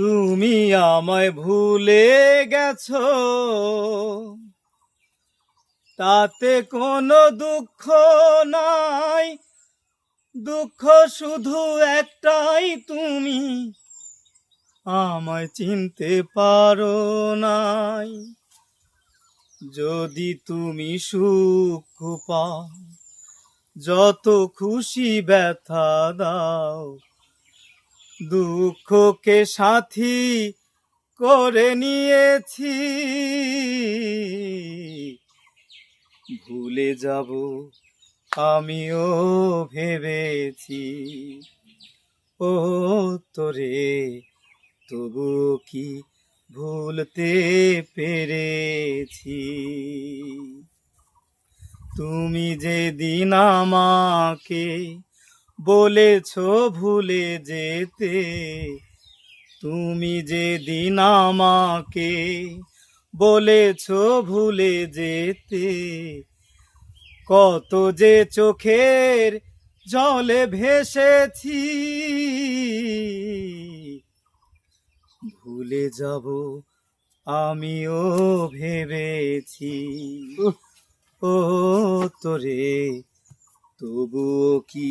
তুমি আমায় ভুলে গেছো। তাতে কোনো দুঃখ নাই। দুঃখ শুধু একটাই তুমি। আমায় চিনতে পারো নাই। যদি তুমি সুখ পাও, যত খুশি ব্যথা দাও। দুঃখকে সাথী করে নিয়েছি। ভুলে যাব আমিও ভেবেছি। ও তোরে, তবু কি ভুলতে পেরেছি? তুমি যেদিন আমাকে বলেছ ভুলে যেতে তুমি যেদিন আমাকে বলেছ ভুলে যেতে কত যে চোখের জলে ভেসেছি ভুলে যাব আমিও ভেবেছি। ও তোরে তবুও কি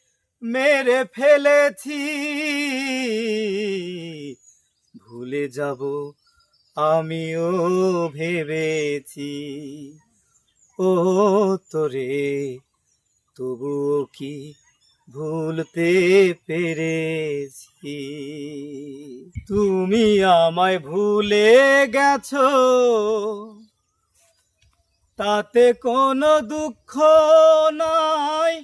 মেরে ফেলেছি। ভুলে যাব আমিও ভেবেছি। ও তোরে, তবুও কি ভুলতে পেরেছি? তুমি আমায় ভুলে গেছো। তাতে কোনো দুঃখ নাই।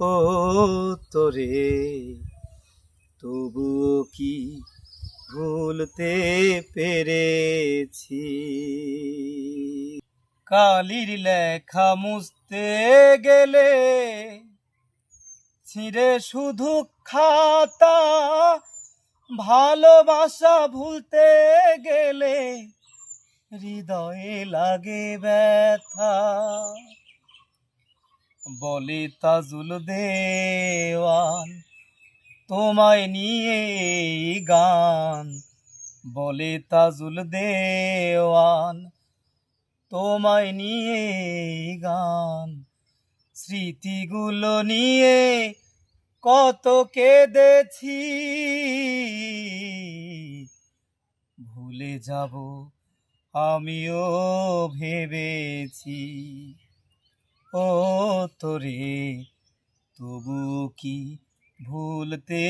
ও তোরে, তবুও কি ভুলতে পেরেছি? কালির লেখা মুছতে গেলে ছিঁড়ে শুধু খাতা, ভালোবাসা ভুলতে গেলে হৃদয়ে লাগে ব্যথা। বলে তাজুল দেওয়ান, তোমায় নিয়ে গান। বলে তাজুল দেওয়ান, তোমায় নিয়ে গান। স্মৃতিগুলো নিয়ে কত কেঁদেছি। ভুলে যাব আমিও ভেবেছি। ও তোরে, তবু কি ভুলতে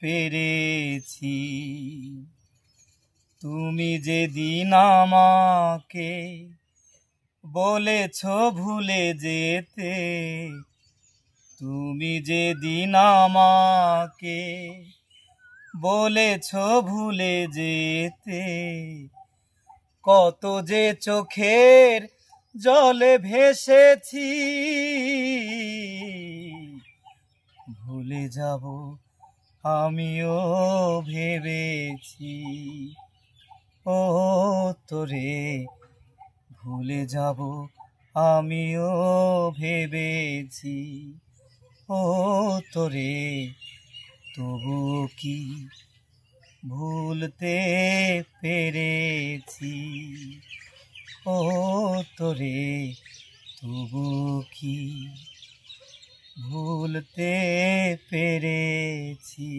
পেরেছি? তুমি যেদিন আমাকে বলেছ ভুলে যেতে, তুমি যেদিন আমাকে বলেছ ভুলে যেতে, কত যে চোখের জলে ভেসেছি। ভুলে যাব আমিও ভেবেছি। ও তোরে, ভুলে যাব আমিও ভেবেছি। ও তোরে, তবু কি ভুলতে পেরেছি? ও তোরে তবু কি ভুলতে পেরেছি?